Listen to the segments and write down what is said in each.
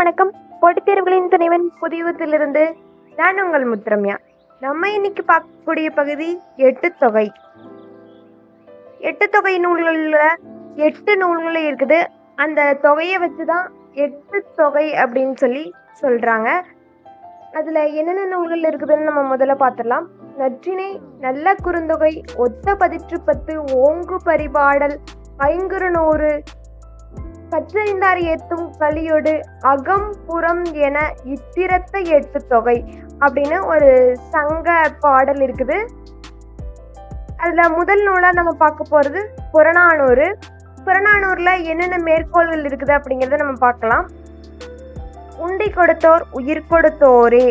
வணக்கம். போட்டித் தேர்வுகளின் துணைவன் புதியத்திலிருந்து நான் உங்கள் முத்திரம்யா. நம்ம இன்னைக்கு பார்க்கக்கூடிய பகுதி எட்டு தொகை. எட்டு தொகை நூல்களில் எட்டு நூல்கள் இருக்குது. அந்த தொகையை வச்சு தான் எட்டு தொகை அப்படின்னு சொல்லி சொல்கிறாங்க அதில் என்னென்ன நூல்கள் இருக்குதுன்னு நம்ம முதல்ல பார்த்துடலாம். நற்றினை நல்ல குறுந்தொகை ஒத்த பதிற்று பத்து ஓங்கு பரிபாடல் ஐங்குறுநூறு கற்றறிந்தார் ஏத்தும் கலியோடு அகம் புறம் என இத்திரத்தை எட்டு தொகை அப்படின்னு ஒரு சங்க பாடல் இருக்குது. அதுல முதல் நூலா நம்ம பார்க்க போறது புறநானூறு. புறநானூர்ல என்னென்ன மேற்கோள்கள் இருக்குது அப்படிங்கிறத நம்ம பார்க்கலாம். உண்டி கொடுத்தோர் உயிர் கொடுத்தோரே.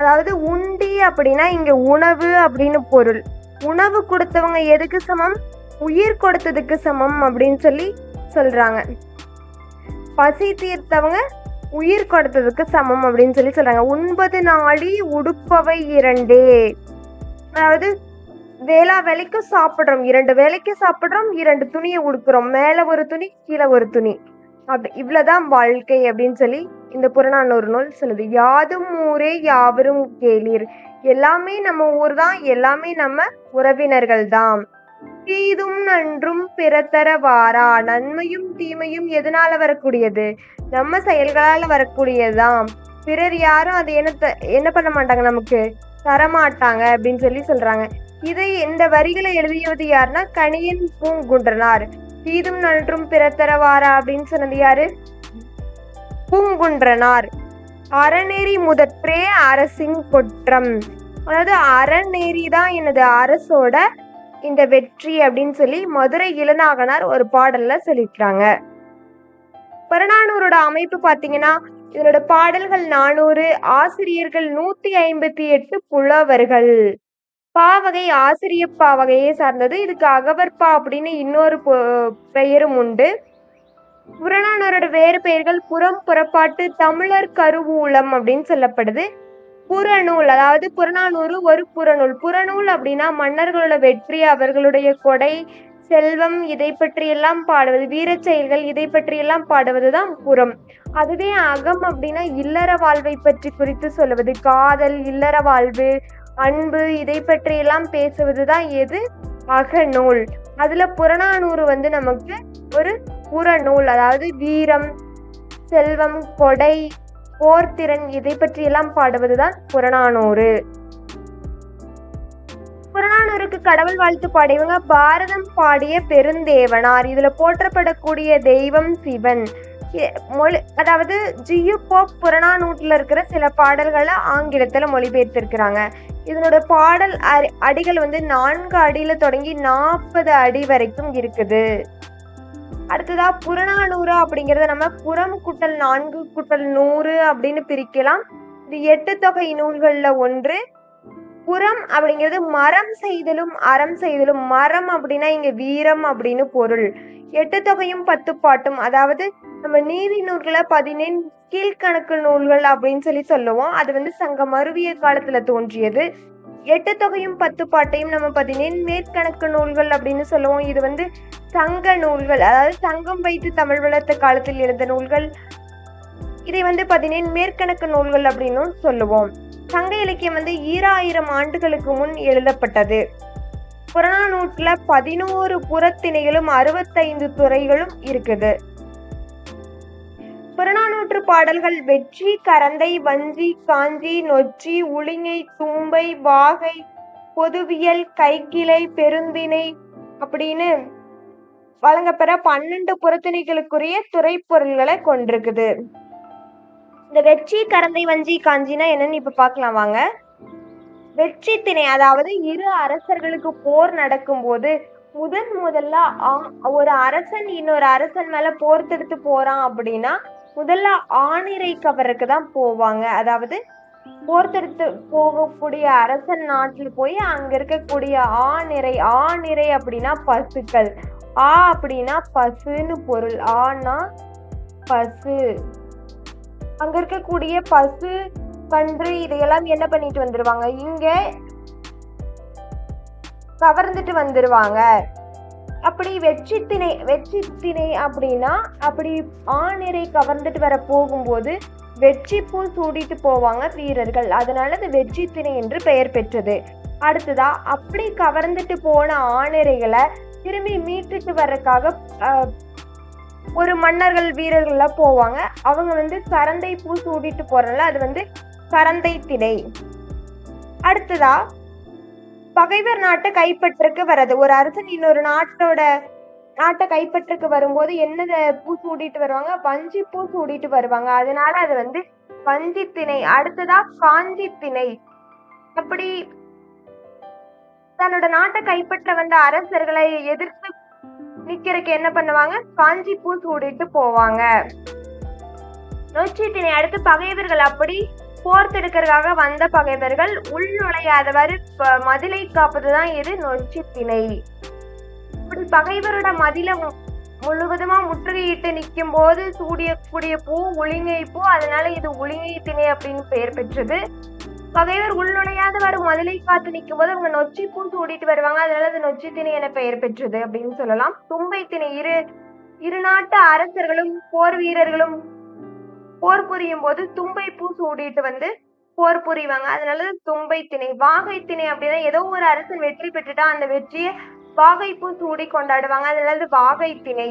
அதாவது உண்டி அப்படின்னா இங்க உணவு அப்படின்னு பொருள். உணவு கொடுத்தவங்க எதுக்கு சமம்? உயிர் கொடுத்ததுக்கு சமம் அப்படின்னு சொல்லி சொல்றாங்க. பசி தீர்த்தவங்க உயிர் கொடுத்ததுக்கு சமம் அப்படின்னு சொல்லி சொல்றாங்க. ஒன்பது நாளி உடுப்பவை இரண்டே. அதாவது வேளா வேலைக்கு சாப்பிட்றோம். இரண்டு வேலைக்கு சாப்பிட்றோம் இரண்டு துணியை உடுக்குறோம். மேல ஒரு துணி கீழே ஒரு துணி. அப்படி இவ்வளவுதான் வாழ்க்கை அப்படின்னு சொல்லி இந்த புறநானூறு நூல் சொல்லுது. யாதும் ஊரே யாவரும் கேளீர். எல்லாமே நம்ம ஊர் தான் எல்லாமே நம்ம உறவினர்கள் தான் தீதும் நன்றும் பிறத்தர வாரா நன்மையும் தீமையும் எதனால வரக்கூடியது? நம்ம செயல்களால் வரக்கூடியதுதான். பிறர் யாரும் அது என்ன த- என்ன பண்ண மாட்டாங்க நமக்கு? தரமாட்டாங்க அப்படின்னு சொல்லி சொல்றாங்க. இதை இந்த வரிகளை எழுதியது யாருன்னா கணியன் பூங்குன்றனார். தீதும் நன்றும் பிறத்தர வாரா அப்படின்னு சொன்னது யாரு? பூங்குன்றனார். அறநெறி முதற்றே அரசின் குற்றம். அதாவது அறநெறி தான் எனது அரசோட இந்த வெற்றி அப்படின்னு சொல்லி மதுரை இளநாகனார் ஒரு பாடல்ல சொல்லியிருக்கிறாங்க. பரணானூரோட அமைப்பு பாத்தீங்கன்னா இதனோட பாடல்கள் நானூறு ஆசிரியர்கள் நூத்தி ஐம்பத்தி எட்டு புலவர்கள். பாவகை ஆசிரிய பாவகையை சார்ந்தது. இதுக்கு அகவற்பா அப்படின்னு இன்னொரு பொ- பெயரும் உண்டு. புறநானூரோட வேறு பெயர்கள் புறம் புறப்பாட்டு தமிழர் கருவூலம் அப்படின்னு சொல்லப்படுது. புறநூல் அதாவது புறநானூறு ஒரு புறநூல். புறநூல் அப்படின்னா மன்னர்களோட வெற்றி அவர்களுடைய கொடை செல்வம் இதை பற்றியெல்லாம் பாடுவது வீரச் செயல்கள் இதை பற்றியெல்லாம் பாடுவது தான் புறம். அதுவே அகம் அப்படின்னா இல்லற வாழ்வை பற்றி குறித்து சொல்லுவது. காதல் இல்லற வாழ்வு அன்பு இதை பற்றியெல்லாம் பேசுவது தான் எது? அகநூல். அதுல புறநானூறு வந்து நமக்கு ஒரு புறநூல் அதாவது வீரம் செல்வம் கொடை போர்த்திறன் இதை பற்றியெல்லாம் பாடுவதுதான் புறநானூறு. புறநானூறுக்கு கடவுள் வாழ்த்து பாடியவங்க பாரதம் பாடிய பெருந்தேவனார். இதுல போற்றப்படக்கூடிய தெய்வம் சிவன். மொழி அதாவது ஜியு போப் புறநானூற்றுல இருக்கிற சில பாடல்களை ஆங்கிலத்துல மொழிபெயர்த்திருக்கிறாங்க. இதனோட பாடல் அடிகள் வந்து நான்கு அடியில தொடங்கி நாற்பது அடி வரைக்கும் இருக்குது. அடுத்ததா புறநானூறு அப்படிங்கிறத நம்ம புறம் குட்டல் நான்கு குட்டல் நூறு அப்படின்னு பிரிக்கலாம். இது எட்டு தொகை நூல்கள்ல ஒன்று. புறம் அப்படிங்கிறது மரம் செய்தலும் அறம் செய்தலும். மரம் அப்படின்னா இங்க வீரம் அப்படின்னு பொருள். எட்டு தொகையும் பத்து பாட்டும். அதாவது நம்ம நீதி நூல்களை பதினேழு கீழ்கணக்கு நூல்கள் அப்படின்னு சொல்லி சொல்லுவோம். அது வந்து சங்க மருவிய காலத்துல தோன்றியது. எட்டு தொகையும் பத்து பாட்டையும் நம்ம பார்த்தீங்கன்னா மேற்கணக்கு நூல்கள் அப்படின்னு சொல்லுவோம். இது வந்து சங்க நூல்கள். அதாவது சங்கம் வைத்து தமிழ் வளர்த்த காலத்தில் இருந்த நூல்கள். இதை வந்து பார்த்தீங்கன்னா மேற்கணக்கு நூல்கள் அப்படின்னு சொல்லுவோம். சங்க இலக்கியம் வந்து ஈராயிரம் ஆண்டுகளுக்கு முன் எழுதப்பட்டது. புறநானூற்றில் பதினோரு புறத்திணைகளும் அறுபத்தைந்து துறைகளும் இருக்குது. புறநானூற்று பாடல்கள் வெற்றி கரந்தை வஞ்சி காஞ்சி நொச்சி உளிங்கை தூம்பை வாகை பொதுவியல் கைக்கிளை பெருந்திணை அப்படின்னு வழங்கப்பெற பன்னெண்டு புறத்திணைகளுக்குரிய துறை பொருள்களை கொண்டிருக்குது. இந்த வெற்றி கரந்தை வஞ்சி காஞ்சினா என்னன்னு இப்ப பார்க்கலாம் வாங்க. வெற்றி திணை அதாவது இரு அரசர்களுக்கு போர் நடக்கும்போது முதன் முதல்ல ஒரு அரசன் இன்னொரு அரசன் மேல போர் தொடுத்து போறான் அப்படின்னா முதல்ல ஆணிரை கவருக்கு தான் போவாங்க. அதாவது போர்த்தெடுத்து போகக்கூடிய அரசன் நாட்டில் போய் அங்க இருக்கக்கூடிய ஆணிரை ஆணிரை அப்படின்னா பசுக்கள். ஆ அப்படின்னா பசுன்னு பொருள். ஆனா பசு. அங்க இருக்கக்கூடிய பசு கன்று இதையெல்லாம் என்ன பண்ணிட்டு வந்துருவாங்க? இங்க கவர்ந்துட்டு வந்துருவாங்க. அப்படி வெற்றி திணை வெற்றி திணை அப்படின்னா அப்படி ஆணிரை கவர்ந்துட்டு வர போகும்போது வெற்றி பூ சூடிட்டு போவாங்க வீரர்கள். அதனால அது வெற்றி திணை என்று பெயர் பெற்றது. அடுத்ததா அப்படி கவர்ந்துட்டு போன ஆணிரைகளை திரும்பி மீட்டுட்டு வர்றதுக்காக ஒரு மன்னர்கள் வீரர்கள்லாம் போவாங்க. அவங்க வந்து கரந்தை பூ சூடிட்டு போறனால அது வந்து கரந்தை திணை. அடுத்ததா பகைவர் நாட்டை கைப்பற்றுக்கு வர்றது ஒரு அரசன் இன்னொரு நாட்டோட நாட்டை கைப்பற்றுக்கு வரும்போது என்ன பூ சூடிட்டு வருவாங்க? வஞ்சி பூ சூடிட்டு வருவாங்க. அதனால அது வந்து வஞ்சி திணை. அடுத்ததா காஞ்சி திணை. அப்படி தன்னோட நாட்டை கைப்பற்ற வந்த அரசர்களை எதிர்த்து நிக்கிறதுக்கு என்ன பண்ணுவாங்க? காஞ்சி பூ சூடிட்டு போவாங்க. நொச்சி திணை. அடுத்து பகைவர்கள் அப்படி போர் தடுக்கிறதுக்காக வந்த பகைவர்கள் உள்நுழையாதவாறு மதிலை காப்பதுதான் இது நொச்சி திணை. இப்படி பகைவரோட மதில மு- முழுவதுமா முற்றுகையிட்டு நிற்கும் போது சூடியக்கூடிய பூ உளிங்கை பூ அதனால இது உளிங்கை திணை அப்படின்னு பெயர் பெற்றது. பகைவர் உள்நுழையாதவாறு மதிலை காத்து நிற்கும் போது அவங்க நொச்சி பூ சூடிட்டு வருவாங்க அதனால அது நொச்சி திணை என பெயர் பெற்றது அப்படின்னு சொல்லலாம். தும்பை திணை. இரு இரு நாட்டு அரசர்களும் போர் வீரர்களும் போர் புரியும் போது தும்பை பூ சூடிட்டு வந்து போர் புரிவாங்க. அதனால தும்பை திணை. வாகை திணை அப்படின்னா ஏதோ ஒரு அரசன் வெற்றி பெற்றுட்டா அந்த வெற்றியை வாகைப்பூ சூடி கொண்டாடுவாங்க. அதனால வாகை திணை.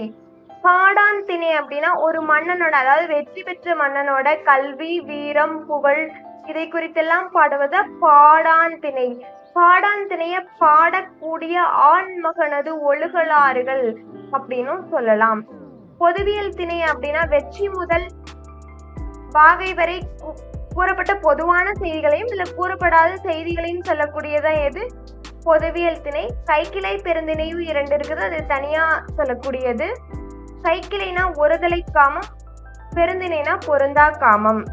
பாடான் திணை அப்படின்னா ஒரு மன்னனோட அதாவது வெற்றி பெற்ற மன்னனோட கல்வி வீரம் புகழ் இதை குறித்தெல்லாம் பாடுவத பாடான் திணை. பாடான் திணைய பாடக்கூடிய ஆண்மகனது ஒழுகலாறுகள் அப்படின்னும் சொல்லலாம். பொதுவியல் திணை அப்படின்னா வெற்றி முதல் வாகை வரை கூறப்பட்ட பொதுவான செய்திகளையும் இல்ல கூறப்படாத செய்திகளையும் சொல்லக்கூடியதான் எது? பொதுவியல் திணை. சைக்கிளை பெருந்திணையும் இரண்டு இருக்குது. அது தனியா சொல்லக்கூடியது. சைக்கிளைனா ஒருதலை காமம் பெருந்திணைனா பொருந்தா காமம்.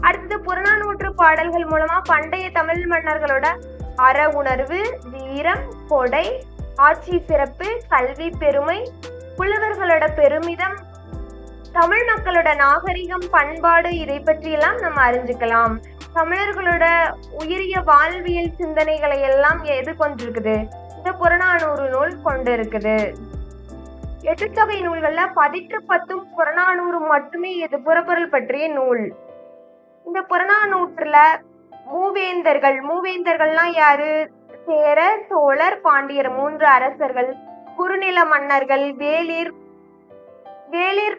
அடுத்தது புறநானூற்று பாடல்கள் மூலமா பண்டைய தமிழ் மன்னர்களோட அற உணர்வு வீரம் கொடை ஆட்சி சிறப்பு கல்வி பெருமை புலவர்களோட பெருமிதம் தமிழ் மக்களோட நாகரிகம் பண்பாடு இதை பற்றியெல்லாம் நம்ம அறிஞ்சுக்கலாம். தமிழர்களோட உயரிய வாழ்வியல் சிந்தனைகளை எல்லாம் எது கொண்டிருக்குது? இந்த புறநானூறு நூல் கொண்டு இருக்குது எட்டுத்தொகை நூல்கள்ல பதிற்று பத்தும் புறநானூறு மட்டுமே இது புறப்பொருள் பற்றிய நூல். இந்த புறநானூற்றுல மூவேந்தர்கள் மூவேந்தர்கள்லாம் யாரு? சேர சோழர் பாண்டியர் மூன்று அரசர்கள் குறுநில மன்னர்கள் வேலிர் வேளிர்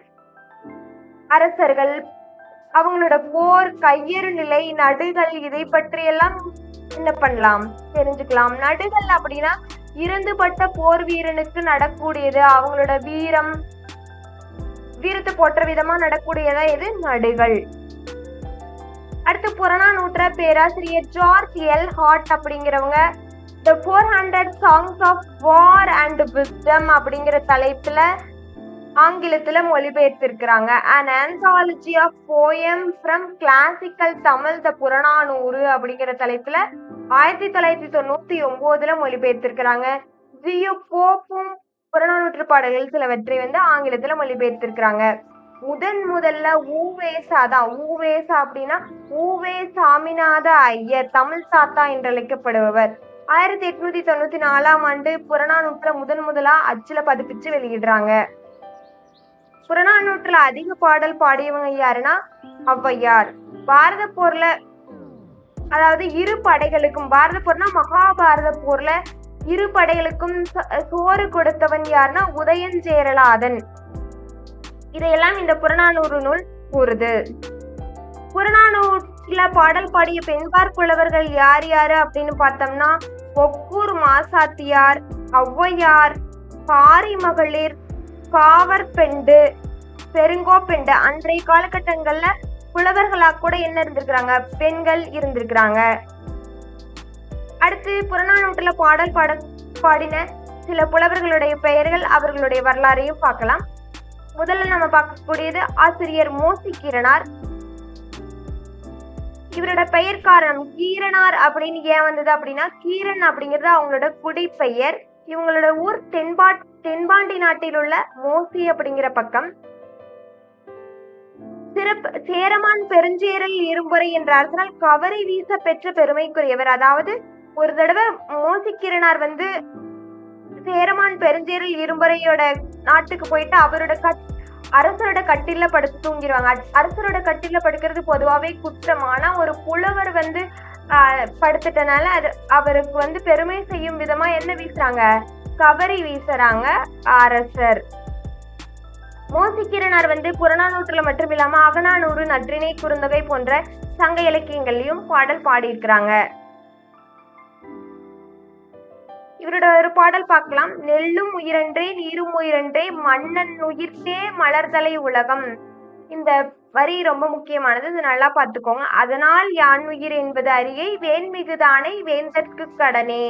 அரசர்கள் அவங்களோட போர் கையறு நிலை நடுகள் இதை பற்றியெல்லாம் என்ன பண்ணலாம்? தெரிஞ்சுக்கலாம். நடுகள் அப்படின்னா இறந்துபட்ட போர் வீரனுக்கு நடக்கூடியது அவங்களோட வீரம் வீரத்தை போற்ற விதமா நடக்கூடியதா எது நடுகள். அடுத்து புறநானூற்ற பேராசிரியர் ஜார்ஜ் எல். ஹாட் அப்படிங்கிறவங்க the four hundred songs of war and wisdom அப்படிங்கிற தலைப்புல ஆங்கிலத்துல மொழிபெயர்த்திருக்கிறாங்க an anthology of poem from classical Tamil the Purananuru அப்படிங்கிற தலைப்புல ஆயிரத்தி தொள்ளாயிரத்தி தொண்ணூத்தி ஒன்பதுல மொழிபெயர்த்திருக்கிறாங்க ஜியு போப்பும் புறநானூற்று பாடல்கள் சிலவற்றை வந்து ஆங்கிலத்துல மொழிபெயர்த்திருக்கிறாங்க முதன் முதல்ல ஊவேசா தான் ஊவேசா அப்படின்னா ஊவே சாமிநாத ஐயர் தமிழ் சாத்தா என்று அழைக்கப்படுபவர். ஆயிரத்தி எட்நூத்தி தொண்ணூத்தி நாலாம் ஆண்டு புறநானூற்றுல முதன் முதலா அச்சுல பதிப்பிச்சு வெளியிடுறாங்க. புறநானூற்றுல அதிக பாடல் பாடியவங்க யாருன்னா ஔவையார். பாரத போர்ல அதாவது இரு படைகளுக்கும் பாரத போர்னா மகாபாரத போர்ல இரு படைகளுக்கும் சோறு கொடுத்தவன் யாருன்னா உதயஞ்சேரலாதன் இதையெல்லாம் இந்த புறநானூறு நூல் கூறுது. புறநானூற்றுல பாடல் பாடிய பெண்பார் புலவர்கள் யார் யாரு அப்படின்னு பார்த்தோம்னா ஒக்கூர் மாசாத்தியார் ஔவையார் பாரி மகளிர் காவற்பெண்டு பெருங்கோப்பெண்டு. அன்றைய காலகட்டங்கள்ல புலவர்களா கூட என்ன இருந்திருக்கிறாங்க? பெண்கள் இருந்திருக்கிறாங்க. அடுத்து புறநானூற்றுல பாடல் பாட பாடின சில புலவர்களுடைய பெயர்கள் அவர்களுடைய வரலாறையும் பார்க்கலாம். முதல்ல நம்ம பார்க்கக்கூடியது ஆசிரியர் மோசி கீரனார். இவரோட பெயர் காரணம் கீரனார் அப்படின்னு ஏன் வந்தது அப்படின்னா கீரன் அப்படிங்கிறது அவங்களோட குடிப்பெயர் இவங்களோட ஊர் தென்பாட் தென்பாண்டி நாட்டில் உள்ள மோசி அப்படிங்கிற பக்கம். சிறப்பு சேரமான் பெருஞ்சேரல் இரும்புரை என்ற அரசனால் கவரை வீச பெற்ற பெருமைக்குரியவர். அதாவது ஒரு தடவை மோசிக்கிறனார் வந்து சேரமான் பெருஞ்சேரல் இரும்புரையோட நாட்டுக்கு போயிட்டு அவரோட கட் அரசரோட கட்டில படுத்து தூங்கிடுவாங்க அரசரோட கட்டில படுக்கிறது பொதுவாகவே குற்றம். ஆனா ஒரு புலவர் வந்து ஆஹ், படுத்துட்டனால அது அவருக்கு வந்து பெருமை செய்யும் விதமா என்ன வீசுறாங்க? கபரி வீசுறாங்க அரசர். மோசிக்கிறனார் வந்து புறநானூற்றுல மட்டும் இல்லாம அகநானூறு நற்றிணை குறுந்தொகை போன்ற சங்க இலக்கியங்கள்லயும் பாடல் பாடியிருக்கிறாங்க. இவரோட ஒரு பாடல் பார்க்கலாம். நெல்லும் உயிரன்றே நீரும் உயிரன்றே மன்னன் உயிர்த்தே மலர்தலை உலகம். இந்த வரி ரொம்ப முக்கியமானது. இது நல்லா பார்த்துக்கோங்க. அதனால் யான் உயிர் என்பது அறியை வேண்மிகுதானை வேந்தற்கு கடனே.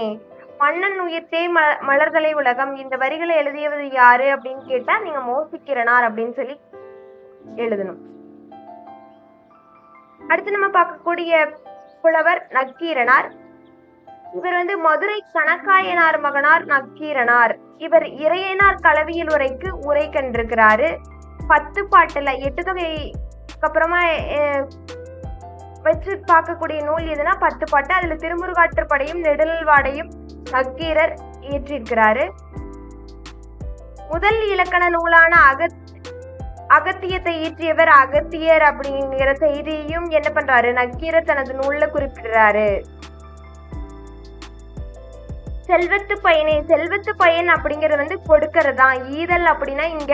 மன்னன் உயிர்த்தே ம மலர்களை உலகம் இந்த வரிகளை எழுதியது யாரு அப்படின்னு கேட்டா நீங்க மோசிக்கிறனார் அப்படின்னு சொல்லி எழுதணும். அடுத்து நம்ம பார்க்கக்கூடிய புலவர் நக்கீரனார். இவர் வந்து மதுரை கணக்காயனார் மகனார் நக்கீரனார். இவர் இறையனார் கலவியல் உரைக்கு உரை கண்டிருக்கிறாரு. பத்து பாட்டுல எட்டு தொகைக்கு அப்புறமா அஹ், வச்சு பார்க்கக்கூடிய நூல் எதுனா பத்து பாட்டு. அதுல திருமுருகாற்றுப்படையும் நெடுநல்வாடையும் நக்கீரர் இயற்றியிருக்கிறாரு முதல் இலக்கண நூலான அகத் அகத்தியத்தை இயற்றியவர் அகத்தியர் அப்படிங்கிற செய்தியையும் என்ன பண்றாரு? நக்கீரர் தனது நூல்ல குறிப்பிடுறாரு. செல்வத்து பயனை செல்வத்து பயன் அப்படிங்கிறது வந்து கொடுக்கறது தான் ஈதல் அப்படின்னா இங்க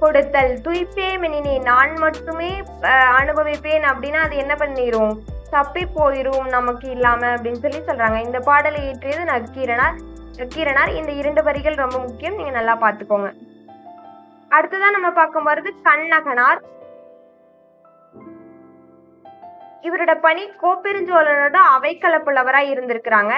கொடுத்தல். துய்ப்பே மெனினே நான் மட்டுமே அஹ், அனுபவிப்பேன் அப்படின்னா அது என்ன பண்ணிரும்? தப்பி போயிரும் நமக்கு இல்லாம அப்படின்னு சொல்லி சொல்றாங்க. இந்த பாடலை இயற்றியது நக்கீரனார் நக்கீரனார் இந்த இரண்டு வரிகள் ரொம்ப முக்கியம். நீங்க நல்லா பாத்துக்கோங்க அடுத்ததான் நம்ம பார்க்க போறது கண்ணகனார் இவரோட பணி கோப்பெருஞ்சோழனோட அவைக்கல புலவரா இருந்திருக்கிறாங்க.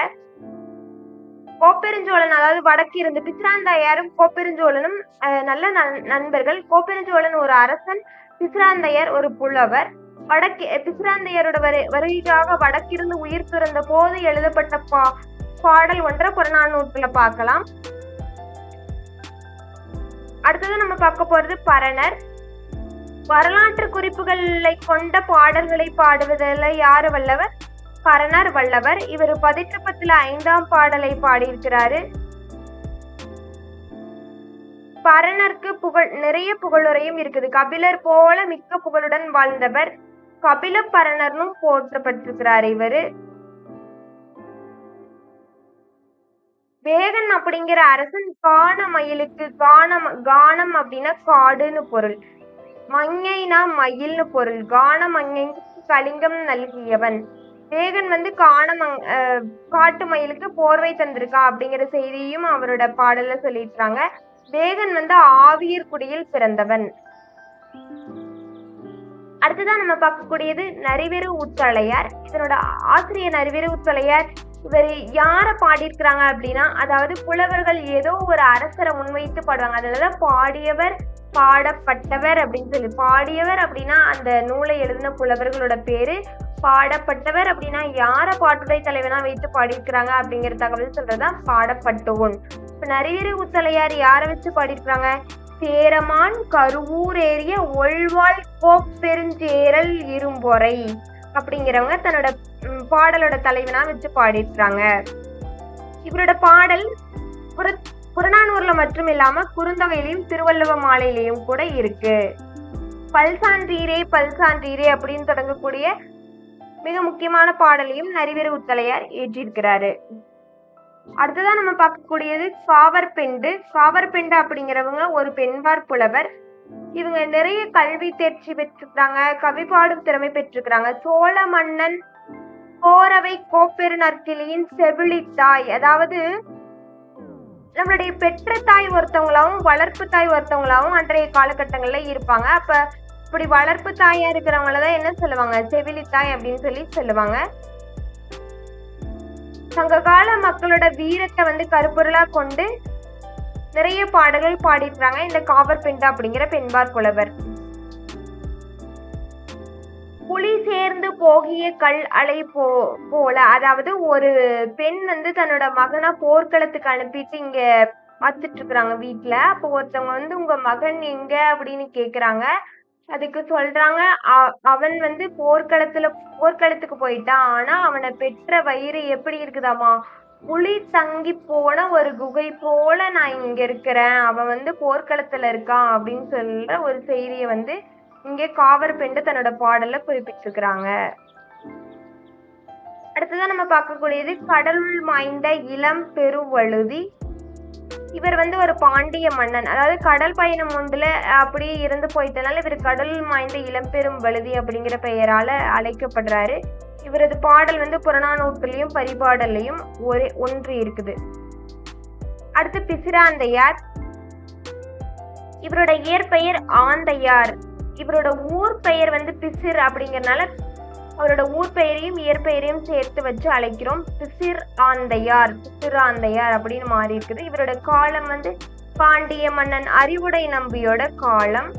கோப்பெருஞ்சோழன் அதாவது வடக்கு இருந்து பிசிராந்தையாரும் கோப்பெருஞ்சோழனும் அஹ், நல்ல நண்பர்கள். கோப்பெருஞ்சோழன் ஒரு அரசன் பிசிராந்தையர் ஒரு புலவர். வடக்கே பிசிராந்தையரோட வரு வருகைக்காக வடக்கிருந்து உயிர் துறந்த போது எழுதப்பட்ட பா பாடல் ஒன்றை புறநானூற்றுல பார்க்கலாம். அடுத்தது நம்ம பார்க்க போறது பரணர். வரலாற்று குறிப்புகளை கொண்ட பாடல்களை பாடுவதில் யாரு வல்லவர்? பரணர் வல்லவர். இவர் பதிற்றப்பத்துல ஐந்தாம் பாடலை பாடியிருக்கிறாரு. பரணருக்கு புகழ் நிறைய புகழுரையும் இருக்குது. கபிலர் போல மிக்க புகழுடன் வாழ்ந்தவர். கபில பரணர்னும் போற்றப்பட்டிருக்கிறார் இவரு. வேகன் அப்படிங்கிற அரசன் காண மயிலுக்கு காணம் கானம் அப்படின்னா காடுன்னு பொருள். மங்கைனா மயில்னு பொருள். கான மங்கைக்கு கலிங்கம் நல்கியவன். வேகன் வந்து காண மங் காட்டு மயிலுக்கு போர்வை தந்திருக்கா அப்படிங்கிற செய்தியும் அவரோட பாடல சொல்லியிருக்காங்க வேகன் வந்து ஆவியர் குடியில் பிறந்தவன். அடுத்ததான் நம்ம பார்க்கக்கூடியது நரிவேறு உச்சலையார் இதனோட ஆசிரியர் நரிவேறு உச்சலையார் இவர் யாரை பாடியிருக்கிறாங்க அப்படின்னா அதாவது புலவர்கள் ஏதோ ஒரு அரசரை முன்வைத்து பாடுவாங்க. அதனால பாடியவர் பாடப்பட்டவர் அப்படின்னு சொல்லி. பாடியவர் அப்படின்னா அந்த நூலை எழுதின புலவர்களோட பேரு. பாடப்பட்டவர் அப்படின்னா யாரை பாட்டுடை தலைவனா வைத்து பாடியிருக்கிறாங்க அப்படிங்கிற தகவல் சொல்றதுதான் பாடப்பட்டோன். இப்ப நரிவேறு உச்சலையார் யாரை வச்சு பாடியிருக்கிறாங்க? சேரமான் கருவூர் ஏறிய ஒள்வாள் கோப்பெருஞ்சேரல் இரும்பொறை அப்படிங்கிறவங்க தன்னோட பாடலோட தலைவனா வச்சு பாடியிருக்கிறாங்க. இவரோட பாடல் புற புறநானூர்ல மட்டும் இல்லாம குறுந்தொகையிலையும் திருவள்ளுவ மாலையிலையும் கூட இருக்கு. பல்சான்றீரே பல்சான்றீரே அப்படின்னு தொடங்கக்கூடிய மிக முக்கியமான பாடலையும் நரிவேறு உத்தலையார் ஏற்றியிருக்கிறாரு. அடுத்ததான் நம்ம பார்க்கக்கூடியது காவற்பெண்டு காவற்பெண்டு அப்படிங்கிறவங்க ஒரு பெண்பார் புலவர். இவங்க நிறைய கல்வி தேர்ச்சி பெற்றிருக்கிறாங்க கவி பாடும் திறமை பெற்றிருக்கிறாங்க. சோழ மன்னன் கோரவை கோப்பெரு நற்கிளியின் செவிலி தாய். அதாவது நம்மளுடைய பெற்ற தாய் ஒருத்தவங்களாவும் வளர்ப்பு தாய் ஒருத்தவங்களாவும் அன்றைய காலகட்டங்கள்ல இருப்பாங்க. அப்ப இப்படி வளர்ப்பு தாயா இருக்கிறவங்கள தான் என்ன சொல்லுவாங்க? செவிலி தாய் அப்படின்னு சொல்லி சொல்லுவாங்க. சங்க கால மக்களோட வீரத்தை வந்து கருப்பொருளா கொண்டு நிறைய பாடல்கள் பாடியிருக்காங்க இந்த காவர் பெண்டா அப்படிங்கிற பெண்பார் புலவர். புலி சேர்ந்து போகிய கல் அலை போ போல அதாவது ஒரு பெண் வந்து தன்னோட மகனா போர்க்களத்துக்கு அனுப்பிட்டு இங்க பார்த்துட்டு இருக்கிறாங்க வீட்டுல அப்போ ஒருத்தவங்க வந்து உங்க மகன் எங்க? அப்படின்னு கேக்குறாங்க. அதுக்கு சொல்றாங்க. அ- அவன் வந்து போர்க்களத்துல போர்க்களத்துக்கு போயிட்டான் ஆனா அவனை பெற்ற வயிறு எப்படி இருக்குதாமா புலி தங்கி போன ஒரு குகை போல நான் இங்க இருக்கிறேன். அவன் வந்து போர்க்களத்துல இருக்கான் அப்படின்னு சொல்ற ஒரு செய்தியை வந்து இங்கே காவர் பெண்டு தன்னோட பாடல்ல குறிப்பிட்டிருக்கிறாங்க. அடுத்ததான் நம்ம பார்க்கக்கூடியது கடலுள் மாய்ந்த இளம் பெருவழுதி இவர் வந்து ஒரு பாண்டிய மன்னன். அதாவது கடல் பயணம் ஒன்றுல அப்படியே இருந்து போயிட்டனால இவர் கடல் மாய்ந்த இளம்பெரும் வழுதி அப்படிங்கிற பெயரால அழைக்கப்படுறாரு. இவரது பாடல் வந்து புறநானூற்றுலேயும் பரிபாடல்லையும் ஒரே ஒன்று இருக்குது. அடுத்து பிசிராந்தையார். இவரோட இயற்பெயர் ஆந்தையார். இவரோட ஊர் பெயர் வந்து பிசிர் அப்படிங்கறனால அவரோட ஊர் பெயரையும் இயற்பெயரையும் சேர்த்து வச்சு அழைக்கிறோம். பிசிர் ஆந்தையார் பிசிர் ஆந்தையார் அப்படின்னு மாறி இருக்குது இவரோட காலம் வந்து பாண்டிய மன்னன் அறிவுடை நம்பியோட காலம்.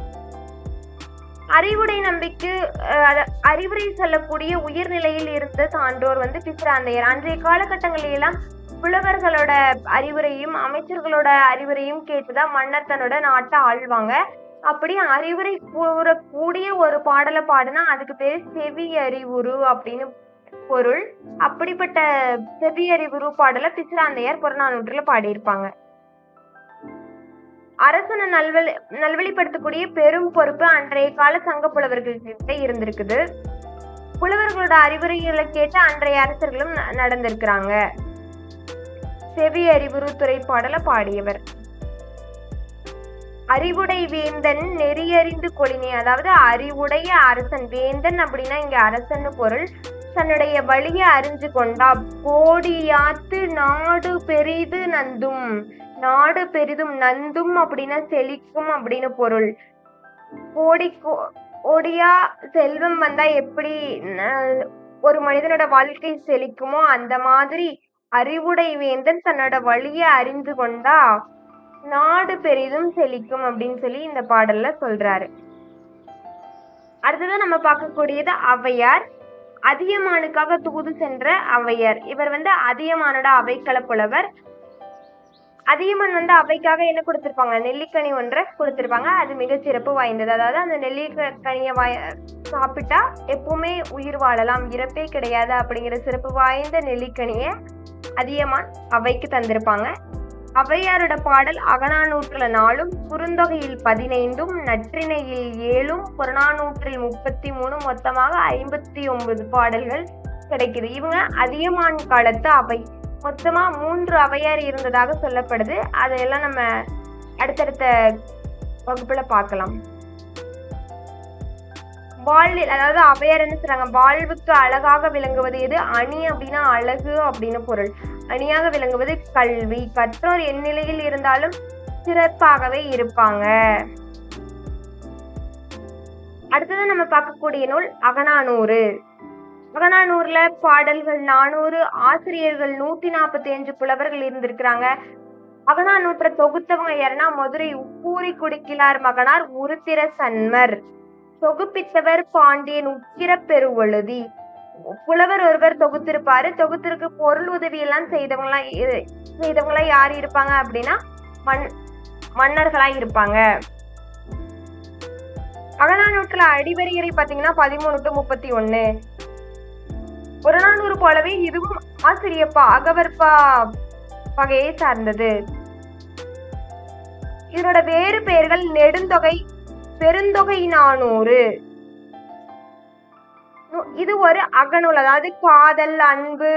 அறிவுடை நம்பிக்கு அஹ், அறிவுரை சொல்லக்கூடிய உயர்நிலையில் இருந்த சான்றோர் வந்து பிசிராந்தையர் அன்றைய காலகட்டங்களில் எல்லாம் புலவர்களோட அறிவுரையும் அமைச்சர்களோட அறிவுரையும் கேட்டுதான் மன்னர் தன்னோட நாட்டை ஆள்வாங்க. அப்படி அறிவுரை கூறக்கூடிய ஒரு பாடலை பாடுனா அதுக்கு பேர் செவி அறிவுரு அப்படின்னு பொருள். அப்படிப்பட்ட செவி அறிவுரு பாடலை பிசிராந்தையார் புறநானூற்றுல பாடியிருப்பாங்க. அரசனை நல்வழி நல்வழிப்படுத்தக்கூடிய பெரும் பொறுப்பு அன்றைய கால சங்க புலவர்கள்கிட்ட இருந்திருக்குது. புலவர்களோட அறிவுரைகளை கேட்டு அன்றைய அரசர்களும் நடந்திருக்கிறாங்க. செவி அறிவுரு துறை பாடலை பாடியவர். அறிவுடை வேந்தன் நெறியறிந்து கொளினே. அதாவது அறிவுடைய அரசன். வேந்தன் அப்படின்னா இங்க அரசன்னு பொருள். தன்னுடைய வழியை அறிஞ்சு கொண்டா கோடியாத்து நாடு பெரிது நந்தும். நாடு பெரிதும் நந்தும் அப்படின்னா செழிக்கும் அப்படின்னு பொருள். கோடி கோ- கோடியா செல்வம் வந்தா எப்படி ஒரு மனிதனோட வாழ்க்கை செழிக்குமோ அந்த மாதிரி அறிவுடை வேந்தன் தன்னோட வழியை அறிந்து கொண்டா நாடு பெரிதும் செழிக்கும் அப்படின்னு சொல்லி இந்த பாடல்ல சொல்றாரு. அடுத்ததான் நம்ம பார்க்கக்கூடியது அவையார் அதியமானுக்காக தூது சென்ற ஔவையார். இவர் வந்து அதியமானோட அவைக்கள புலவர். அதியமான் வந்து அவைக்காக என்ன கொடுத்திருப்பாங்க? நெல்லிக்கனி ஒன்றை கொடுத்திருப்பாங்க. அது மிக சிறப்பு வாய்ந்தது. அதாவது அந்த நெல்லிக்கனியை வாய சாப்பிட்டா எப்பவுமே உயிர் வாழலாம். இறப்பே கிடையாது அப்படிங்கிற சிறப்பு வாய்ந்த நெல்லிக்கனியை அதியமான் அவைக்கு தந்திருப்பாங்க. அவையாரோட பாடல் அகநானூற்றுல நாலும் குறுந்தொகையில் பதினைந்தும் நற்றிணையில் ஏழும் புறநானூற்றில் முப்பத்தி மூணு மொத்தமாக ஐம்பத்தி ஒன்பது பாடல்கள் கிடைக்குது. இவங்க அதியமான் காலத்து அவை. மொத்தமா மூன்று அவையார் இருந்ததாக சொல்லப்படுது. அதையெல்லாம் நம்ம அடுத்தடுத்த வகுப்புல பார்க்கலாம். வாழ்வில் அதாவது அவையார் என்ன சொல்றாங்க? வாழ்வுக்கு அழகாக விளங்குவது எது? அணி அப்படின்னா அழகு அப்படின்னு பொருள். அணியாக விளங்குவது கல்வி. கற்றோர் எந்நிலையில் இருந்தாலும் சிறப்பாகவே இருப்பாங்க. அடுத்தது நம்ம பார்க்கக்கூடிய நூல் அகனானூறு அகனானூர்ல பாடல்கள் நானூறு ஆசிரியர்கள் நூத்தி நாற்பத்தி அஞ்சு புலவர்கள் இருந்திருக்கிறாங்க. அகனானூற்ற தொகுத்தவங்க யாருன்னா மதுரை உப்பூரி குடிக்கிலார் மகனார் உருத்திர சன்மர். தொகுப்பித்தவர் பாண்டியன் உக்கிர பெருவழுதி. புலவர் ஒருவர் தொகுத்திருப்பாரு. தொகுத்திருக்கு பொருள் உதவி எல்லாம் செய்தவங்களாம் செய்தவங்களா யார் இருப்பாங்க அப்படின்னா மண் மன்னர்களா இருப்பாங்க. அகநானூற்றுல அடிவரிகளை பாத்தீங்கன்னா பதிமூணு டு முப்பத்தி ஒண்ணு புறநானூறு போலவே இதுவும் ஆசிரியப்பா அகவற்பா வகையை சார்ந்தது. இதனோட வேறு பெயர்கள் நெடுந்தொகை பெருந்தொகை நானூறு இது ஒரு அகநூல் அதாவது காதல் அன்பு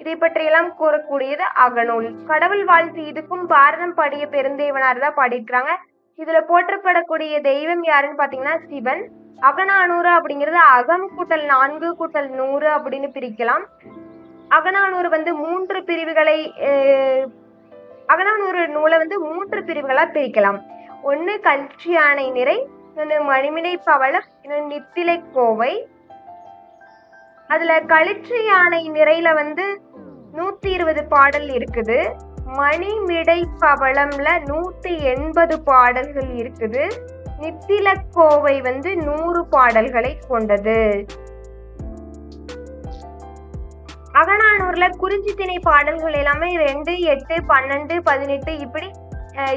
இதை பற்றியெல்லாம் கூறக்கூடியது அகநூல். கடவுள் வாழ்த்து இதுக்கும் பாரதம் பாடிய பெருந்தேவனார் தான் பாடியிருக்கிறாங்க. இதுல போற்றப்படக்கூடிய தெய்வம் யாருன்னு பாத்தீங்கன்னா சிவன். அகநானூறு அப்படிங்கிறது அகம் கூட்டல் நான்கு கூட்டல் நூறு அப்படின்னு பிரிக்கலாம். அகநானூறு வந்து மூன்று பிரிவுகளை அகநானூறு நூலை வந்து மூன்று பிரிவுகளா பிரிக்கலாம். ஒன்னு கல்ச்சி யானை நிறை இன்னொன்று மணிமிடை பவளம் இன்னொன்று நித்திலை கோவை அதுல களிற்று யானை நிறையில வந்து நூத்தி இருபது பாடல் இருக்குது. மணிமிடை பவளம்ல நூத்தி எண்பது பாடல்கள் இருக்குது. நித்தில கோவை வந்து நூறு பாடல்களை கொண்டது. அகநானூர்ல குறிஞ்சி திணை பாடல்கள் எல்லாமே ரெண்டு எட்டு பன்னெண்டு பதினெட்டு இப்படி அஹ்,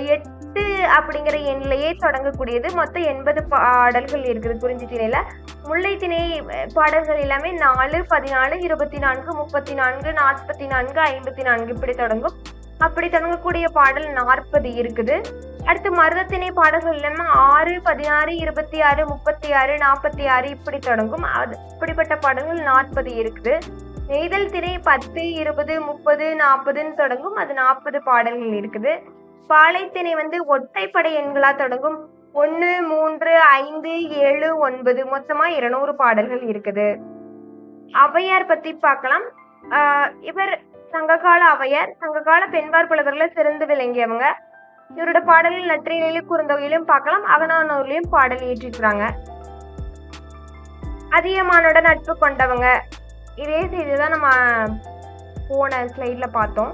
எட்டு அப்படிங்கிற எண்ணிலேயே தொடங்கக்கூடியது. மொத்தம் எண்பது பாடல்கள் இருக்குது. குறிஞ்சி திணையில் முல்லை திணை பாடல்கள் எல்லாமே நாலு பதினாலு இருபத்தி நான்கு முப்பத்தி நான்கு நாற்பத்தி நான்கு ஐம்பத்தி நான்கு இப்படி தொடங்கும். அப்படி தொடங்கக்கூடிய பாடல் நாற்பது இருக்குது. அடுத்து மருதத்திணை பாடல்கள் இல்லாமல் ஆறு பதினாறு இருபத்தி ஆறு முப்பத்தி ஆறு நாற்பத்தி ஆறு இப்படி தொடங்கும். அது இப்படிப்பட்ட பாடல்கள் நாற்பது இருக்குது. நெய்தல் திணை பத்து இருபது முப்பது நாற்பதுன்னு தொடங்கும். அது நாற்பது பாடல்கள் இருக்குது. பாலைத்திணை வந்து ஒற்றைப்படை எண்களா தொடங்கும். ஒன்று மூன்று ஐந்து ஏழு ஒன்பது மொத்தமா இருநூறு பாடல்கள் இருக்குது. அவையார் பத்தி பார்க்கலாம். இவர் சங்ககால அவையார். சங்ககால பெண்பார் புலவர்ல சிறந்து விளங்கியவங்க. இவரோட பாடலில் நற்றினையிலும் குறுந்தொகையிலும் பார்க்கலாம். அகனானூர்லயும் பாடல் இயற்றிருக்கிறாங்க. அதிகமானோட நட்பு கொண்டவங்க. இதே செய்திதான் நம்ம போன ஸ்லைட்ல பார்த்தோம்.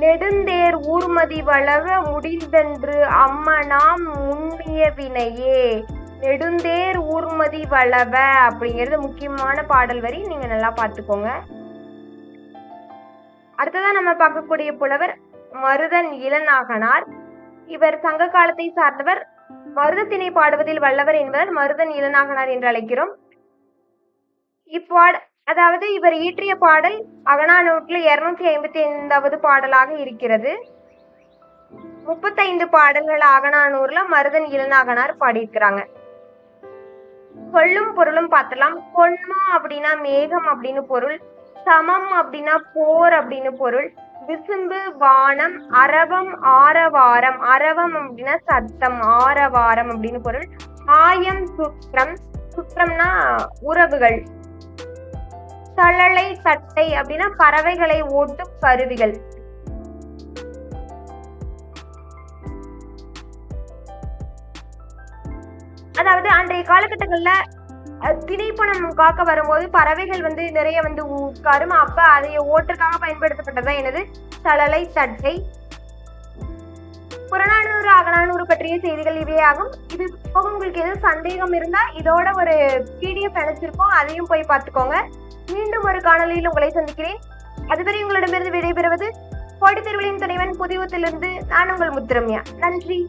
நெடுந்தேர் ஊர்மதி வளவ முடிந்தன்று அம்மனாம் முன்னிய வினையே. நெடுந்தேர் ஊர்மதி வளவ அப்படிங்கிறது முக்கியமான பாடல் வரி. நீங்க நல்லா பார்த்துக்கோங்க. அடுத்ததா நம்ம பார்க்கக்கூடிய புலவர் மருதன் இளநாகனார். இவர் சங்க காலத்தை சார்ந்தவர். மருதத்தினை பாடுவதில் வல்லவர் என்பதால் மருதன் இளநாகனார் என்று அழைக்கிறோம். இப்பாட அதாவது இவர் இயற்றிய பாடல் அகநானூற்றில் இருநூத்தி ஐம்பத்தி ஐந்தாவது பாடலாக இருக்கிறது. முப்பத்தைந்து பாடல்கள் அகநானூர்ல மருதன் இளநாகனார் பாடியிருக்கிறாங்க. சொல்லும் பொருளும் பார்த்தலாம். கொன்மா அப்படின்னா மேகம் அப்படின்னு பொருள். சமம் அப்படின்னா போர் அப்படின்னு பொருள். விசும்பு வானம் அரவம் ஆரவாரம். அரவம் அப்படின்னா சத்தம் ஆரவாரம் அப்படின்னு பொருள். ஆயம் சுக்ரம். சுக்ரம்னா உறவுகள். தழலை தட்டை அப்படின்னா பறவைகளை ஓட்டும் கருவிகள். அதாவது அன்றைய காலகட்டங்கள்ல திணைப்பணம் காக்க வரும்போது பறவைகள் வந்து நிறைய வந்து உட்காரும். அப்ப அதை ஓட்டுக்காக பயன்படுத்தப்பட்டதா எனது தழலை தட்டை. புறநானூறு அகநானூறு பற்றிய செய்திகள் இவையே ஆகும். இது போக உங்களுக்கு எதுவும் சந்தேகம் இருந்தா இதோட ஒரு பிடிஎஃப் நினைச்சிருக்கோம் அதையும் போய் பார்த்துக்கோங்க. மீண்டும் ஒரு காணொலியில் உங்களை சந்திக்கிறேன். அதுவரை உங்களிடமிருந்து விடைபெறுவது போட்டித் தேர்வுகளின் துணைவன் புதிவத்திலிருந்து நான் உங்கள் முத்திரம்யா. நன்றி.